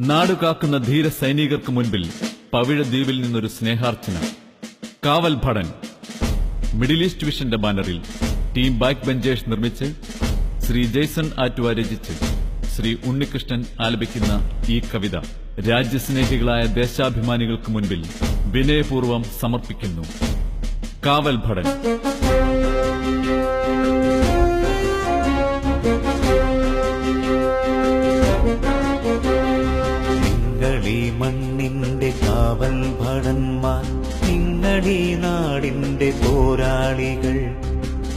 നാടുകാക്കുന്ന ധീര സൈനികർക്ക് മുൻപിൽ പവിഴ ദ്വീപിൽ നിന്നൊരു സ്നേഹാർച്ചന. കാവൽ ഭടൻ. മിഡിൽ ഈസ്റ്റ് വിഷന്റെ ബാനറിൽ ടീം ബാക്ക് ബെഞ്ചേഴ്സ് നിർമ്മിച്ച് ശ്രീ ജെയ്സൺ ആറ്റുവ രചിച്ച് ശ്രീ ഉണ്ണികൃഷ്ണൻ ആലപിക്കുന്ന ഈ കവിത രാജ്യസ്നേഹികളായ ദേശാഭിമാനികൾക്ക് മുൻപിൽ വിനയപൂർവം സമർപ്പിക്കുന്നു. കാവൽ ഭടൻ. പോരാളികൾ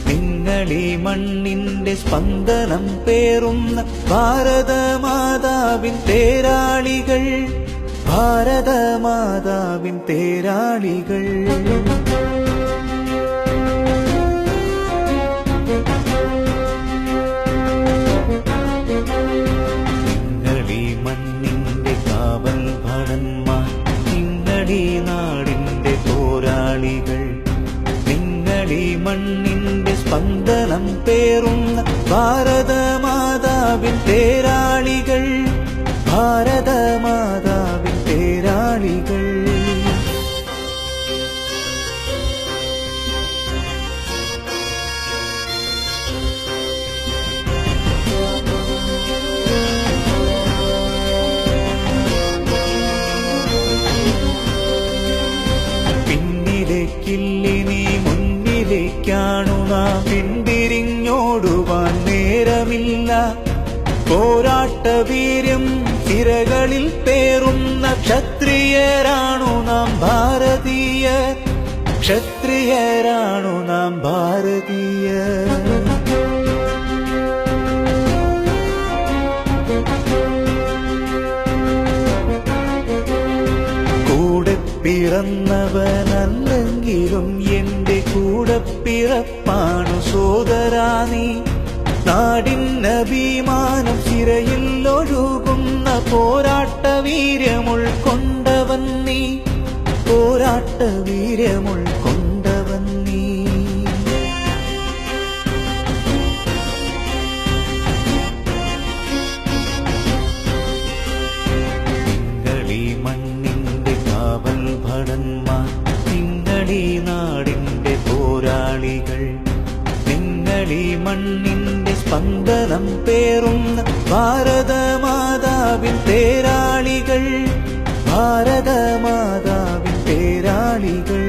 നിങ്ങളീ മണ്ണിന്റെ സ്പന്ദനം പേറുന്ന ഭാരതമാതാവിൻ തേരാളികൾ. ഭാരതമാതാവിൻ തേരാളികൾ. കാവൽ നാടിന്റെ പോരാളികൾ. മണ്ണിന്റെ സ്പന്ദനം പേറുന്ന ഭാരതമാതാവിൻ തേരാളികൾ ഭാരതമാതാവിൻ പോരാട്ട വീര്യം തിരകളിൽ പേറുന്ന ക്ഷത്രിയരാണു നാം ഭാരതീയ. ക്ഷത്രിയരാണു നാം ഭാരതീയ. കൂടെ പിറന്നവനല്ലെങ്കിലും എന്റെ കൂടെ പിറപ്പാണു സോദരാ നീ. നാടിനഭിമാനം ചിരയിൽ ഒഴുകുന്ന പോരാട്ട വീര്യമുൾക്കൊണ്ടവൻ നീ. പോരാട്ട വീര്യമുൾക്കൊണ്ടവൻ നീ. നിങ്ങളീ മണ്ണിന്റെ കാവൽ ഭടന്മാർ നിങ്ങളീ നാടിന്റെ പോരാളികൾ. നിങ്ങളീ മണ്ണിന്റെ സ്പന്ദനം പേറുന്ന ഭാരതമാതാവിൻ തേരാളികൾ ഭാരതമാതാവിൻ തേരാളികൾ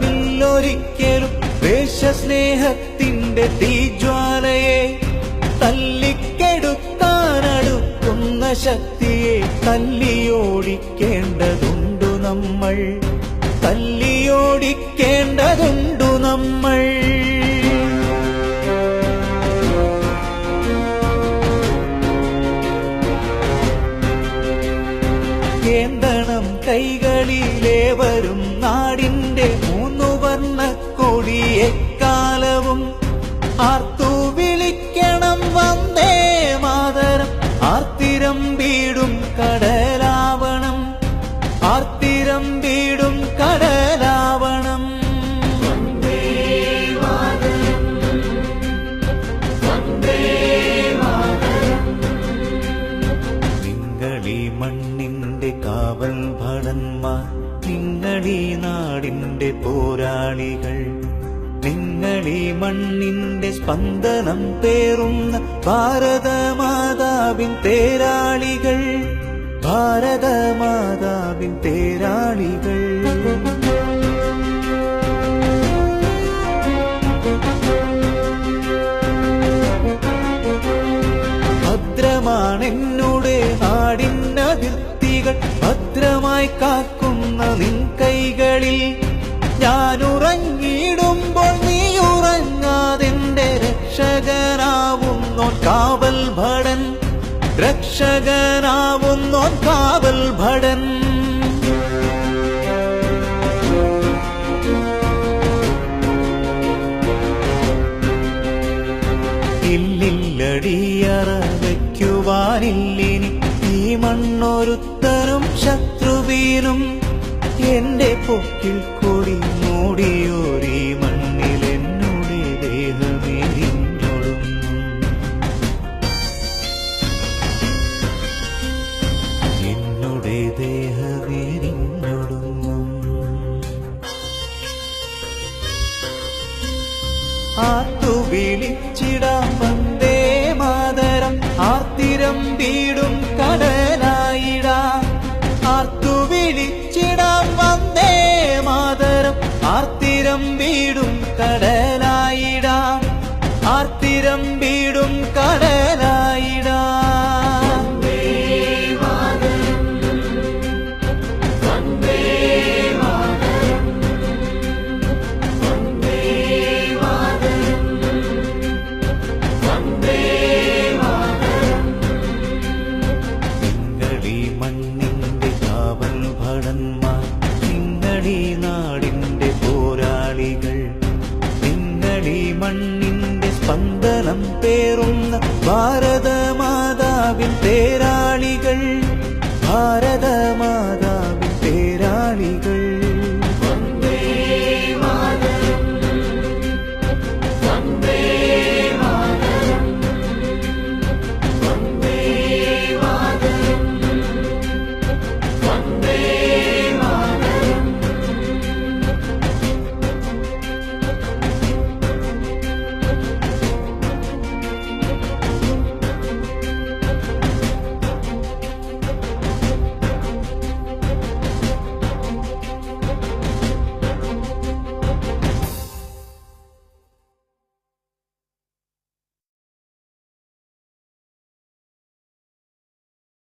തല്ലിക്കെടുത്തുവാനാവില്ലൊരിക്കലും. ദേശസ്നേഹത്തിന്റെ തീജ്വാലയെ തല്ലിക്കെടുത്താനടുക്കുന്ന ശക്തിയെ തല്ലിയോടിക്കേണ്ടതുണ്ടു നമ്മൾ. തല്ലിയോടിക്കേണ്ടതുണ്ടു നമ്മൾ. കേന്തണം കൈകളിലേവരും നാടിന്റെ മൂന്നു വർണ കൊടിയെക്കാലവും ആർത്തു കടലാവണം. ആർത്തിരം വീടും കടലാവണം. നിങ്ങളീ മണ്ണിന്റെ കാവൽ ഭടന്മാർ നിങ്ങളീ നാടിന്റെ പോരാളികൾ നിങ്ങളീ മണ്ണിന്റെ സ്പന്ദനം പേറുന്ന ഭാരതമാതാവിൻ തേരാളികൾ ഭാരതമാതാവിൻ തേരാളികൾ. ഭദ്രമാണെന്നുടെ നാടിനതിർത്തികൾ ഭദ്രമായി കാക്കുന്ന നിൻ കൈകളിൽ ഞാനുറങ്ങിയിടുമ്പോൾ രക്ഷകനാവുന്നോൻ കാവൽ ഭടൻ. ഇല്ലില്ലടിയറ വയ്ക്കുവാനില്ലിനി ഈ മണ്ണൊരുത്തരും ശത്രുവീനും എന്റെ പൊക്കിൽ കൂടി മൂടിയോരീ മണ്ണിലെ ഈ മണ്ണിന്റെ സ്പന്ദനം പേറുന്ന ഭാരതമാതാവിൻ തേരാളികൾ ഭാരതമാതാവിൻ തേരാളികൾ